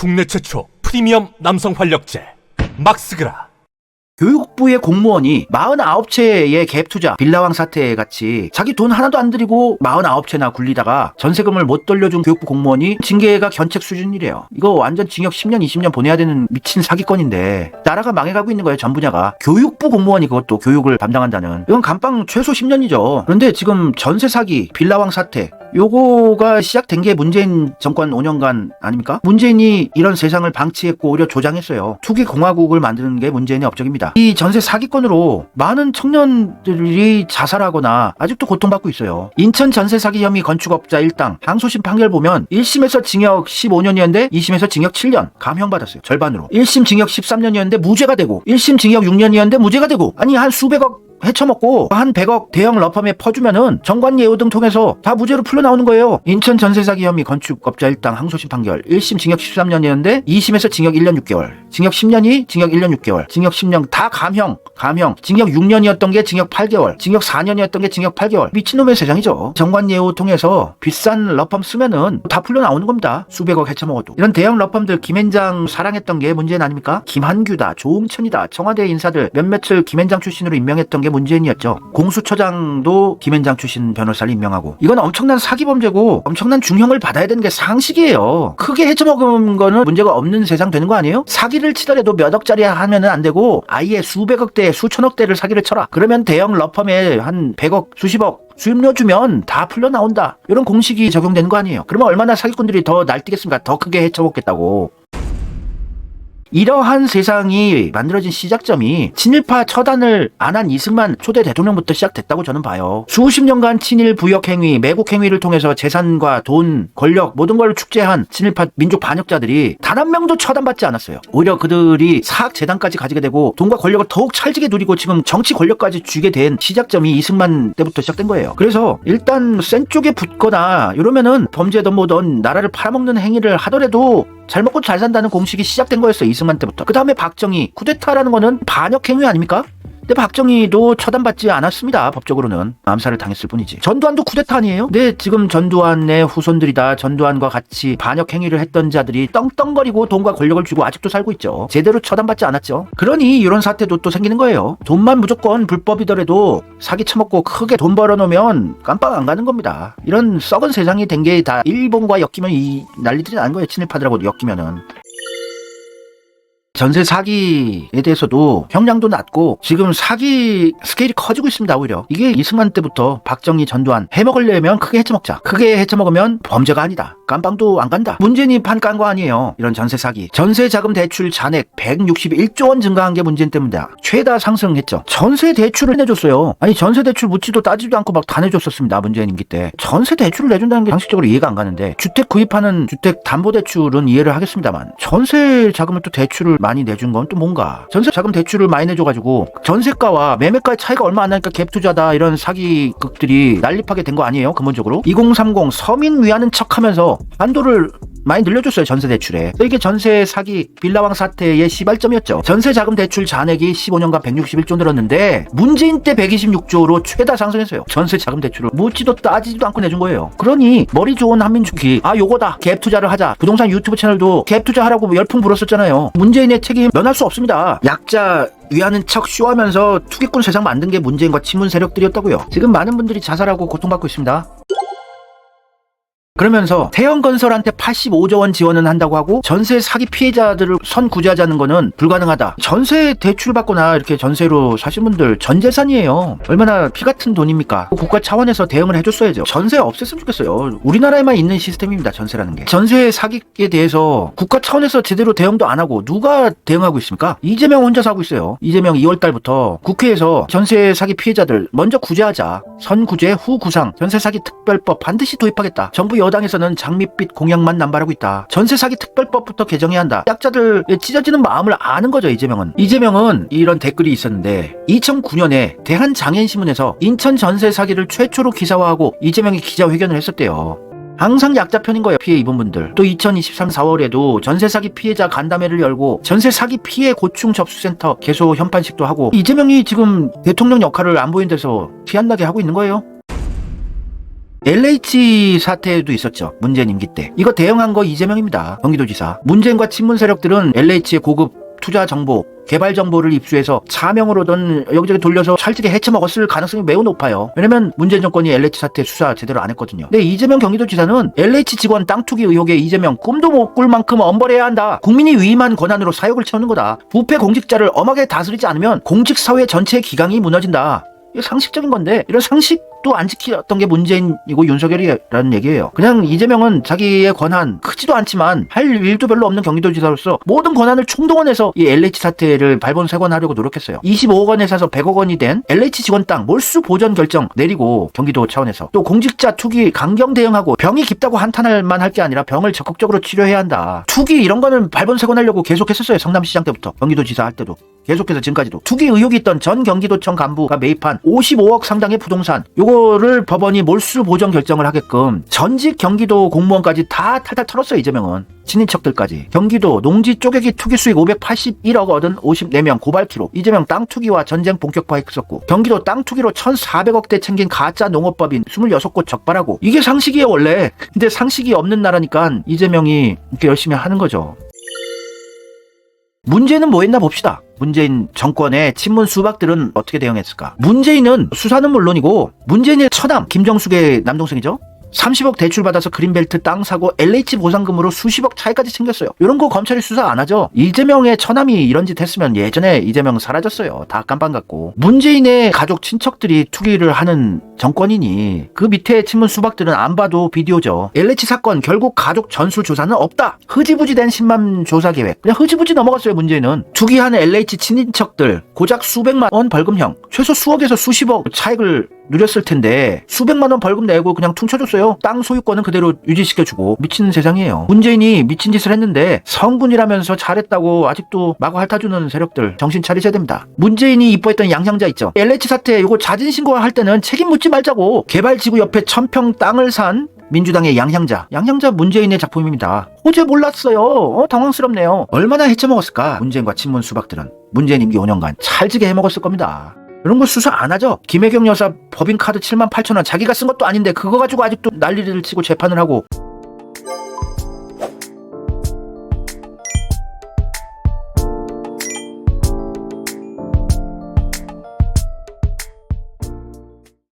국내 최초 프리미엄 남성 활력제 막스그라 교육부의 공무원이 49채의 갭 투자, 빌라왕 사태 같이 자기 돈 하나도 안 들이고 49채나 굴리다가 전세금을 못 돌려준 교육부 공무원이 징계가 견책 수준이래요. 이거 완전 징역 10년, 20년 보내야 되는 미친 사기건인데 나라가 망해가고 있는 거예요, 전 분야가. 교육부 공무원이 그것도 교육을 담당한다는. 이건 감방 최소 10년이죠. 그런데 지금 전세 사기, 빌라왕 사태, 요거가 시작된 게 문재인 정권 5년간 아닙니까? 문재인이 이런 세상을 방치했고 오히려 조장했어요. 투기 공화국을 만드는 게 문재인의 업적입니다. 이 전세 사기건으로 많은 청년들이 자살하거나 아직도 고통받고 있어요. 인천 전세 사기 혐의 건축업자 일당 항소심 판결 보면 1심에서 징역 15년이었는데 2심에서 징역 7년 감형 받았어요. 절반으로. 1심 징역 13년이었는데 무죄가 되고 1심 징역 6년이었는데 무죄가 되고 아니 한 수백억 해쳐먹고 한 100억 대형 러펌에 퍼주면은 정관 예우 등 통해서 다 무죄로 풀려나오는 거예요. 인천 전세 사기 혐의 건축업자 일당 항소심 판결 1심 징역 13년이었는데 2심에서 징역 1년 6개월 징역 10년이 징역 1년 6개월 징역 10년 다 감형 감형 징역 6년이었던 게 징역 8개월 징역 4년이었던 게 징역 8개월 미친놈의 세상이죠. 정관 예우 통해서 비싼 러펌 쓰면은 다 풀려나오는 겁니다. 수백억 해쳐먹어도 이런 대형 러펌들 김앤장 사랑했던 게 문제는 아닙니까? 김한규다 조홍천이다 청와대 인사들 몇몇을 김앤장 출신으로 임명했던 게 문재인이었죠. 공수처장도 김앤장 출신 변호사를 임명하고 이건 엄청난 사기 범죄고 엄청난 중형을 받아야 되는 게 상식이에요. 크게 해쳐먹은 거는 문제가 없는 세상 되는 거 아니에요? 사기를 치더라도 몇 억짜리 하면은 안 되고 아예 수백억대 수천억대를 사기를 쳐라. 그러면 대형 러펌에 한 100억 수십억 수입료 주면 다 풀려 나온다. 이런 공식이 적용되는 거 아니에요. 그러면 얼마나 사기꾼들이 더 날뛰겠습니까? 더 크게 해쳐먹겠다고. 이러한 세상이 만들어진 시작점이 친일파 처단을 안 한 이승만 초대 대통령부터 시작됐다고 저는 봐요. 수십 년간 친일 부역 행위, 매국 행위를 통해서 재산과 돈, 권력 모든 걸 축제한 친일파 민족 반역자들이 단 한 명도 처단받지 않았어요. 오히려 그들이 사학 재단까지 가지게 되고 돈과 권력을 더욱 찰지게 누리고 지금 정치 권력까지 쥐게 된 시작점이 이승만 때부터 시작된 거예요. 그래서 일단 센 쪽에 붙거나 이러면은 범죄든 뭐든 나라를 팔아먹는 행위를 하더라도 잘 먹고 잘 산다는 공식이 시작된 거였어요 이승만 때부터 그 다음에 박정희 쿠데타라는 거는 반역 행위 아닙니까? 근데 박정희도 처단받지 않았습니다. 법적으로는 암살을 당했을 뿐이지. 전두환도 쿠데타 아니에요? 근데 지금 전두환의 후손들이다. 전두환과 같이 반역 행위를 했던 자들이 떵떵거리고 돈과 권력을 쥐고 아직도 살고 있죠. 제대로 처단받지 않았죠. 그러니 이런 사태도 또 생기는 거예요. 돈만 무조건 불법이더라도 사기 쳐먹고 크게 돈 벌어놓으면 깜빡 안 가는 겁니다. 이런 썩은 세상이 된 게 다 일본과 엮이면 이 난리들이 나는 거예요. 친일파들하고 엮이면은 전세 사기에 대해서도 형량도 낮고 지금 사기 스케일이 커지고 있습니다 오히려. 이게 이승만 때부터 박정희 전두환 해먹으려면 크게 해쳐먹자. 크게 해쳐먹으면 범죄가 아니다. 깜빵도 안 간다. 문재인이 판 깐 거 아니에요. 이런 전세 사기. 전세 자금 대출 잔액 161조 원 증가한 게 문재인 때문이다. 최다 상승했죠. 전세 대출을 내줬어요. 아니 전세 대출 묻지도 따지도 않고 막 다 내줬었습니다 문재인 임기 때. 전세 대출을 내준다는 게 상식적으로 이해가 안 가는데 주택 구입하는 주택 담보 대출은 이해를 하겠습니다만 전세 자금을 또 대출을 많이 내준 건 또 뭔가. 전세 자금 대출을 많이 내줘가지고 전세가와 매매가의 차이가 얼마 안 나니까 갭 투자다 이런 사기극들이 난립하게 된 거 아니에요? 근본적으로. 2030 서민 위하는 척하면서 한도를 많이 늘려줬어요 전세 대출에. 이게 전세 사기 빌라왕 사태의 시발점이었죠. 전세 자금 대출 잔액이 15년간 161조 늘었는데 문재인 때 126조로 최다 상승했어요. 전세 자금 대출을. 묻지도 따지지도 않고 내준 거예요. 그러니 머리 좋은 한민족이 아 요거다. 갭 투자를 하자. 부동산 유튜브 채널도 갭 투자하라고 열풍 불었었잖아요. 문재인의 책임 면할 수 없습니다. 약자 위하는 척 쇼하면서 투기꾼 세상 만든 게 문재인과 친문 세력들이었다고요. 지금 많은 분들이 자살하고 고통받고 있습니다 그러면서 태형건설한테 85조 원 지원은 한다고 하고 전세 사기 피해자들을 선구제하자는 거는 불가능하다. 전세 대출 받거나 이렇게 전세로 사신 분들 전 재산이에요. 얼마나 피 같은 돈입니까? 국가 차원에서 대응을 해줬어야죠. 전세 없앴으면 좋겠어요. 우리나라에만 있는 시스템입니다. 전세라는 게. 전세 사기에 대해서 국가 차원에서 제대로 대응도 안 하고 누가 대응하고 있습니까? 이재명 혼자서 하고 있어요. 이재명 2월 달부터 국회에서 전세 사기 피해자들 먼저 구제하자. 선구제 후 구상 전세 사기 특별법 반드시 도입하겠다. 정부 여당에서는 장밋빛 공약만 남발하고 있다. 전세 사기 특별법부터 개정해야 한다. 약자들 찢어지는 마음을 아는 거죠, 이재명은. 이재명은 이런 댓글이 있었는데 2009년에 대한장애인신문에서 인천 전세 사기를 최초로 기사화하고 이재명이 기자회견을 했었대요. 항상 약자 편인 거예요 피해 입은 분들 또 2023 4월에도 전세 사기 피해자 간담회를 열고 전세 사기 피해 고충 접수센터 개소 현판식도 하고 이재명이 지금 대통령 역할을 안 보이는 데서 티안 나게 하고 있는 거예요 LH 사태도 있었죠. 문재인 임기 때. 이거 대응한 거 이재명입니다. 경기도지사. 문재인과 친문 세력들은 LH의 고급 투자 정보, 개발 정보를 입수해서 차명으로든 여기저기 돌려서 찰지게 해쳐먹었을 가능성이 매우 높아요. 왜냐면 문재인 정권이 LH 사태 수사 제대로 안 했거든요. 근데 이재명 경기도지사는 LH 직원 땅 투기 의혹에 이재명 꿈도 못 꿀 만큼 엄벌해야 한다. 국민이 위임한 권한으로 사욕을 채우는 거다. 부패 공직자를 엄하게 다스리지 않으면 공직 사회 전체의 기강이 무너진다. 이게 상식적인 건데 이런 상식도 안 지켰던 게 문재인이고 윤석열이라는 얘기예요. 그냥 이재명은 자기의 권한 크지도 않지만 할 일도 별로 없는 경기도지사로서 모든 권한을 총동원해서 이 LH 사태를 발본색원하려고 노력했어요. 25억 원에 사서 100억 원이 된 LH 직원 땅 몰수 보전 결정 내리고 경기도 차원에서 또 공직자 투기 강경 대응하고 병이 깊다고 한탄할 만 할 게 아니라 병을 적극적으로 치료해야 한다. 투기 이런 거는 발본색원하려고 계속 했었어요. 성남시장 때부터 경기도지사 할 때도. 계속해서 지금까지도. 투기 의혹이 있던 전 경기도청 간부가 매입한 55억 상당의 부동산. 요거를 법원이 몰수 보전 결정을 하게끔 전직 경기도 공무원까지 다 탈탈 털었어요 이재명은. 친인척들까지. 경기도 농지 쪼개기 투기 수익 581억 얻은 54명 고발 기록. 이재명 땅 투기와 전쟁 본격화했었고 경기도 땅 투기로 1,400억대 챙긴 가짜 농업법인 26곳 적발하고. 이게 상식이에요 원래. 근데 상식이 없는 나라니까 이재명이 이렇게 열심히 하는 거죠. 문제는 뭐 했나 봅시다. 문재인 정권의 친문 수박들은 어떻게 대응했을까? 문재인은 수사는 물론이고 문재인의 처남 김정숙의 남동생이죠. 30억 대출 받아서 그린벨트 땅 사고 LH 보상금으로 수십억 차이까지 챙겼어요. 이런 거 검찰이 수사 안 하죠. 이재명의 처남이 이런 짓 했으면 예전에 이재명 사라졌어요. 다 깜빵 갔고. 문재인의 가족 친척들이 투기를 하는 정권이니 그 밑에 친문 수박들은 안 봐도 비디오죠. LH 사건 결국 가족 전수 조사는 없다. 흐지부지 된 10만 조사 계획. 그냥 흐지부지 넘어갔어요 문재인은. 투기한 LH 친인척들 고작 수백만 원 벌금형 최소 수억에서 수십억 차익을 누렸을 텐데 수백만 원 벌금 내고 그냥 퉁쳐줬어요. 땅 소유권은 그대로 유지시켜주고 미친 세상이에요. 문재인이 미친 짓을 했는데 성군이라면서 잘했다고 아직도 마구 핥아주는 세력들 정신 차리셔야 됩니다. 문재인이 이뻐했던 양향자 있죠. LH 사태 이거 자진 신고할 때는 책임 묻지 말자고 개발지구 옆에 천평 땅을 산 민주당의 양향자. 양향자 문재인의 작품입니다. 어제 몰랐어요. 어, 당황스럽네요. 얼마나 해쳐먹었을까? 문재인과 친문 수박들은. 문재인 임기 5년간 찰지게 해먹었을 겁니다. 이런 거 수사 안 하죠? 김혜경 여사 법인카드 7만 8천 원 자기가 쓴 것도 아닌데 그거 가지고 아직도 난리를 치고 재판을 하고